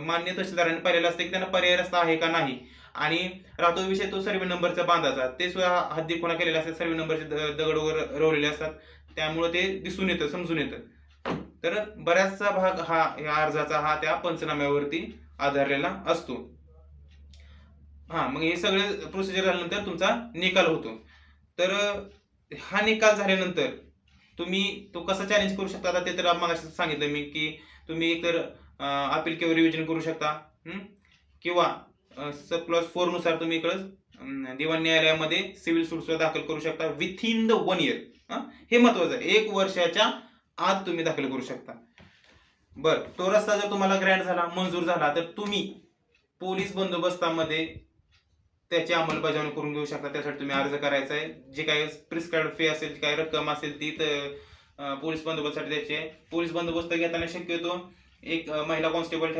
मान्य तहसीलदारांनी पाहिलेलं असतं की त्यांना पर्याय रस्ता आहे का नाही. आणि राहतो विषय तो सर्वे नंबरचा बांधाचा ते सुद्धा हद्दी कोणा केलेला असतात सर्वे नंबरचे द- दगड वगैरे रोवलेले असतात. त्यामुळे ते दिसून येतं समजून येतं. तर बऱ्याचसा भाग हा या अर्जाचा हा त्या पंचनाम्यावरती आधारलेला असतो. हा मग हे सगळे प्रोसिजर झाल्यानंतर तुमचा निकाल होतो. तर हा निकाल झाल्यानंतर तुम्ही तो कसा चॅलेंज करू शकता? आता ते तर मग सांगितलं मी की तुम्ही एकतर अपील किंवा रिव्हिजन करू शकता. किंवा सब क्लॉज फोरनुसार तुम्ही इकडं दिवाण न्यायालयामध्ये सिव्हिल सूट सुद्धा दाखल करू शकता विथिन द वन इयर हे? महत्वाचं आहे. एक वर्षाच्या आत तुम्ही दाखल करू शकता. बर तो रस्ता जर तुम्हाला ग्रँड झाला मंजूर झाला तर तुम्ही पोलीस बंदोबस्तामध्ये त्याची अंमलबजावणी करून घेऊ शकता. त्यासाठी तुम्ही अर्ज करायचा आहे. जे काही प्रिस्क्राईब फी असेल जी काही रक्कम असेल ती तर पोलीस बंदोबस्तासाठी द्यायची आहे. पोलीस बंदोबस्त घेताना शक्यतो एक महिला कॉन्स्टेबल